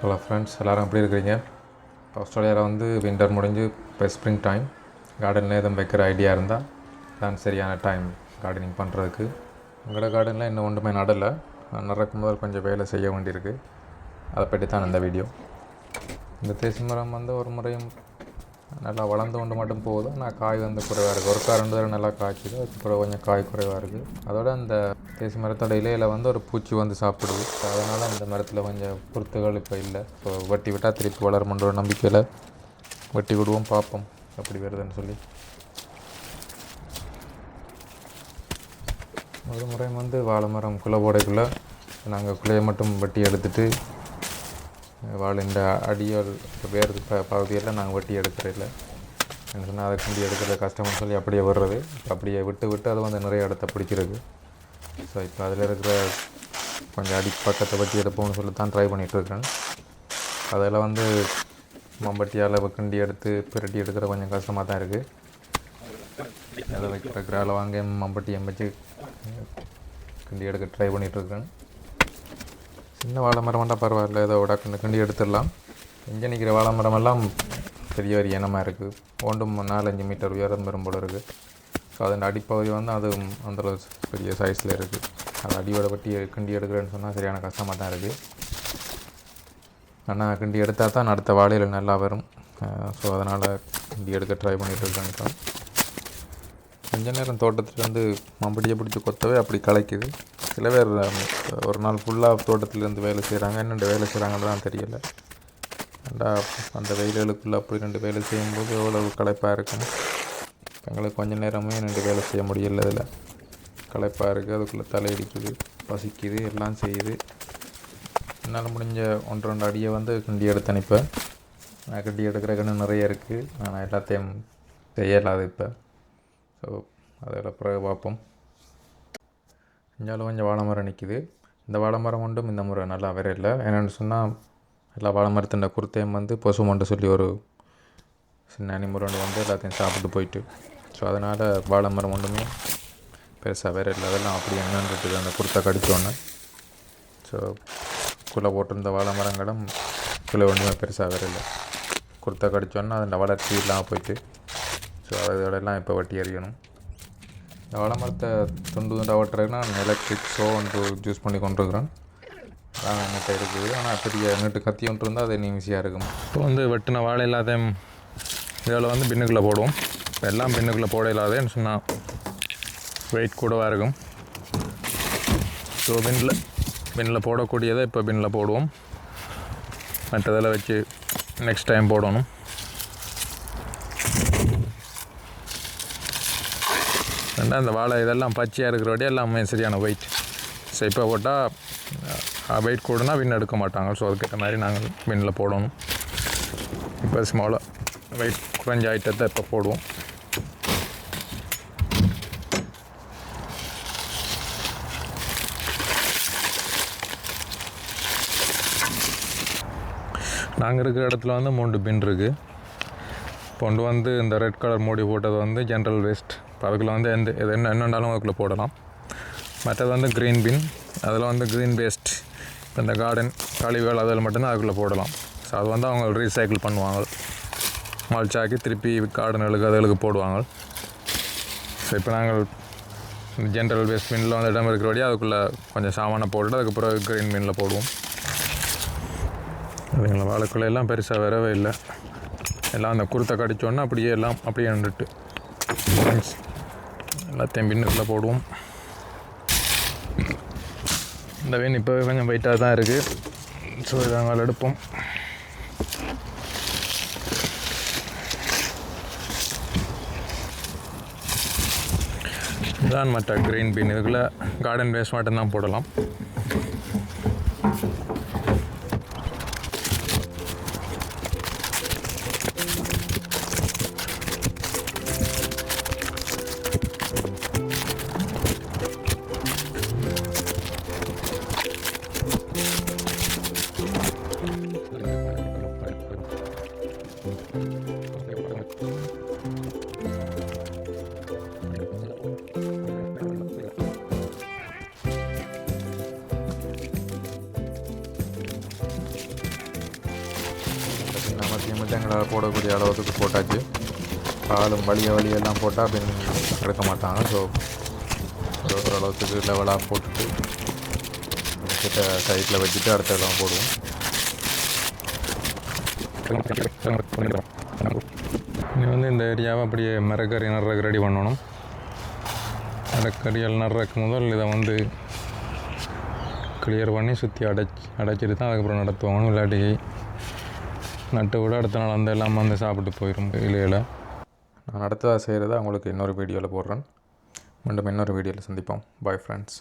Hello friends எல்லோரும் எப்படி இருக்கிறீங்க? இப்போ ஆஸ்திரேலியாவில் வந்து வின்டர் முடிஞ்சு இப்போ ஸ்ப்ரிங் டைம் கார்டனில் எதுவும் வைக்கிற ஐடியா இருந்தால் தான் சரியான டைம் கார்டனிங் பண்ணுறதுக்கு உங்களோட கார்டனில் இன்னும் ஒன்றுமே நடலை. நடக்கும் போது கொஞ்சம் வேலை செய்ய வேண்டியிருக்கு. அதை பற்றி தான் இந்த வீடியோ இந்த தேசி மரம் வந்து ஒரு முறையும் நல்லா வளர்ந்து கொண்டு மட்டும் போகுது ஆனால் காய் வந்து குறைவாக இருக்குது ஒரு காய் ரெண்டு தடவை நல்லா காய்ச்சிது அதுக்கப்புறம் கொஞ்சம் காய் குறைவாக இருக்குது அதோட அந்த தேசி மரத்தோட இலையில் வந்து ஒரு பூச்சி வந்து சாப்பிடுது. அதனால் அந்த மரத்தில் கொஞ்சம் பொருத்துகள் இப்போ இல்லை. ஸோ வெட்டி விட்டால் திருப்பி வளருமன்ற நம்பிக்கையில் வெட்டி விடுவோம் பார்ப்போம் அப்படி வருதுன்னு சொல்லி. ஒரு முறை வந்து வாழை மரம் குலை போடைக்குள்ளே நாங்கள் குலையை மட்டும் வெட்டி எடுத்துகிட்டு வாழின்ற அடியால் வேறு ப பகுதியெல்லாம் நாங்கள் வெட்டி எடுக்கிறதில்ல என்ன சொன்னால் அதை குண்டி எடுக்கிறது கஷ்டம்னு சொல்லி அப்படியே விடுறது. அப்படியே விட்டு விட்டு அது வந்து நிறைய இடத்த பிடிக்கிறது. ஸோ இப்போ அதில் இருக்கிற கொஞ்சம் அடி பக்கத்தை வெட்டி எடுப்போம்னு சொல்லி தான் ட்ரை பண்ணிகிட்ருக்கேன் அதில் வந்து மம்பட்டியால் கிண்டி எடுத்து பிரட்டி எடுக்கிற கொஞ்சம் கஷ்டமாக தான் இருக்குது அதை வைக்கிற கிரால வாங்க மம்பட்டியை வச்சு கிண்டி எடுக்க ட்ரை பண்ணிகிட்ருக்கேன் சின்ன வாழை மரம் பரவாயில்ல. ஏதோ விட கண்டு கிண்டி எடுத்துடலாம். இங்கே நிற்கிற வாழை மரமெல்லாம் பெரிய ஒரு இனமாக இருக்குது ஒன்றும் நாலஞ்சு மீட்டர் உயரம் வரும் போல இருக்குது ஸோ அதன் அடிப்பகுதி வந்து அது அந்தளவு பெரிய சைஸில் இருக்குது அது அடியோட பட்டி கிண்டி எடுக்கிறேன்னு சொன்னால் சரியான கஷ்டமாக தான் இருக்குது ஆனால் கிண்டி எடுத்தால் தான் அடுத்த வாழையில் நல்லா வரும். ஸோ அதனால் கிண்டி எடுக்க ட்ரை பண்ணிகிட்டு இருக்கேன் கொஞ்ச நேரம் தோட்டத்துலேருந்து மம்படியை பிடிச்சி கொத்தவே அப்படி கலைக்குது. சில பேர் ஒரு நாள் ஃபுல்லாக தோட்டத்திலேருந்து வேலை செய்கிறாங்க என்னென்று வேலை செய்கிறாங்கன்னு தான் தெரியல. ஏண்டா அந்த வெயில்களுக்குள்ளே அப்படி ரெண்டு வேலை செய்யும்போது எவ்வளோ களைப்பாக இருக்கும். எங்களுக்கு கொஞ்சம் நேரமே ரெண்டு வேலை செய்ய முடியல இதில். களைப்பாக இருக்குது அதுக்குள்ளே தலையடிக்குது பசிக்குது எல்லாம் செய்யுது. என்னால் முடிஞ்ச ஒன்று ரெண்டு அடியை வந்து கிண்டி எடுத்து அனுப்பேன் நான் கண்டி எடுக்கிற கண்ணு நிறைய இருக்குது ஆனால் எல்லாத்தையும் செய்யலாது இப்போ. ஸோ அதில் பிறகு பார்ப்போம். இஞ்சாலும் கொஞ்சம் வாழை மரம் நிற்கிது இந்த வாழை மரம் ஒன்றும் இந்த முறை நல்லா வேற இல்லை என்னென்னு சொன்னால் எல்லா வாழை மரத்தின் குருத்தையும் வந்து பசு மண்டு சொல்லி ஒரு சின்ன அனிமல் ஒன்று வந்து எல்லாத்தையும் சாப்பிட்டு போயிட்டு. ஸோ அதனால் வாழை மரம் ஒன்றுமே பெருசாக வேற இல்லை அதெல்லாம் அப்படி என்னன்றது அந்த குருத்தை கடித்தோன்னே. ஸோ குலை போட்டிருந்த வாழை மரங்களும் குலை ஒன்றுமே பெருசாக வேற இல்லை குருத்தை கடித்தோன்னே அதில் வளர்ச்சி இல்லாமல் போயிட்டு. ஸோ அதோடலாம் இப்போ வட்டி அறியணும் இந்த மரத்தை துண்டு துண்டாக வெட்டுறதுக்கு எலக்ட்ரிக் ஷோ ஒன்று யூஸ் பண்ணி கொண்டிருக்கிறேன். அதான் என்கிட்ட இருக்குது. ஆனால் பெரிய நெட்டு கத்தி ஒன்று இருந்தால் அது இன்னும் ஈஸியாக இருக்கும். இப்போ வந்து வெட்டின வாழை இல்லாத இதில் வந்து பின்னுக்குள்ளே போடுவோம். இப்போ எல்லாம் பின்னுக்குள்ளே போட இல்லாதேன்னு சொன்னால் வெயிட் கூடவாக இருக்கும். ஸோ பின்னில் பின்னில் போடக்கூடியதை இப்போ பின்னில் போடுவோம். மற்றதெல்லாம் வச்சு நெக்ஸ்ட் டைம் போடணும். ரெண்டா இந்த வாழை இதெல்லாம் பச்சையாக இருக்கிறபடி எல்லாமே சரியான வெயிட் ஸோ இப்போ போட்டால் வெயிட் கூடனா வின் எடுக்க மாட்டாங்க. ஸோ அதுக்கேற்ற மாதிரி நாங்கள் வின்னில் போடணும். இப்போ ஸ்மாலாக வெயிட் குறைஞ்ச ஐட்டத்தை இப்போ போடுவோம். நாங்கள் இருக்கிற இடத்துல வந்து மூன்று பின் இருக்குது கொண்டு வந்து இந்த ரெட் கலர் மூடி போட்டது வந்து ஜென்ரல் வேஸ்ட் இப்போ அதுக்குள்ளே வந்து எந்த எது என்ன என்னண்டாலும் அதுக்குள்ளே போடலாம். மற்றது வந்து க்ரீன் பின் அதில் வந்து க்ரீன் வேஸ்ட் இப்போ இந்த கார்டன் கழிவுகள் அதில் மட்டும்தான் அதுக்குள்ளே போடலாம். ஸோ அது வந்து அவங்க ரீசைக்கிள் பண்ணுவாங்க. மல்ச்சாக்கி திருப்பி கார்டனுகளுக்கு அதுகளுக்கு போடுவாங்க. ஸோ இப்போ நாங்கள் ஜென்ரல் வேஸ்ட் பின்னில் வந்து இடம் இருக்கிறபடி அதுக்குள்ளே கொஞ்சம் சாமானை போட்டுட்டு அதுக்கப்புறம் க்ரீன் மீனில் போடுவோம். அதுங்களா வாழைக்குள்ள எல்லாம் பெருசாக வரவே இல்லை. எல்லாம் அந்த குருத்தை கடிச்சோன்னா அப்படியே எல்லாம் அப்படியே நின்றுட்டு. எல்லாத்தையும் பின்னுக்குள்ளே போடுவோம். இந்த வேன் இப்போவே கொஞ்சம் வெயிட்டாக தான் இருக்குது ஸோ இதை நாங்கள் எடுப்போம். இதான் மற்ற க்ரீன் பீன் இதுக்குள்ளே கார்டன் வேஸ்ட் மட்டும்தான் போடலாம். மட்டும் எங்களால் போடக்கூடிய அளவுக்கு போட்டாச்சு. பாலும் வழிய வழியெல்லாம் போட்டால் பின் எடுக்க மாட்டாங்க. ஸோ ஒரு ஓரளவுக்கு லெவலாக போட்டுட்டு கிட்ட சைட்டில் வச்சுட்டு அடுத்த இடம் போடுவோம். இங்கே வந்து இந்த ஏரியாவை அப்படியே மரக்கறி நடுறதுக்கு ரெடி பண்ணணும். மரக்கறிகள் நடுறதுக்கு முதல் இதை வந்து கிளியர் பண்ணி சுற்றி அடைச்சி அடைச்சிட்டு தான் அதுக்கப்புறம் நடத்துவாங்க விளையாட்டி நட்டு விட அடுத்த நாள் வந்து எல்லாம் வந்து சாப்பிட்டு போயிடும் இலையில நான் அடுத்ததாக செய்கிறத உங்களுக்கு இன்னொரு வீடியோவில் போடுறேன். மீண்டும் இன்னொரு வீடியோவில் சந்திப்போம். Bye friends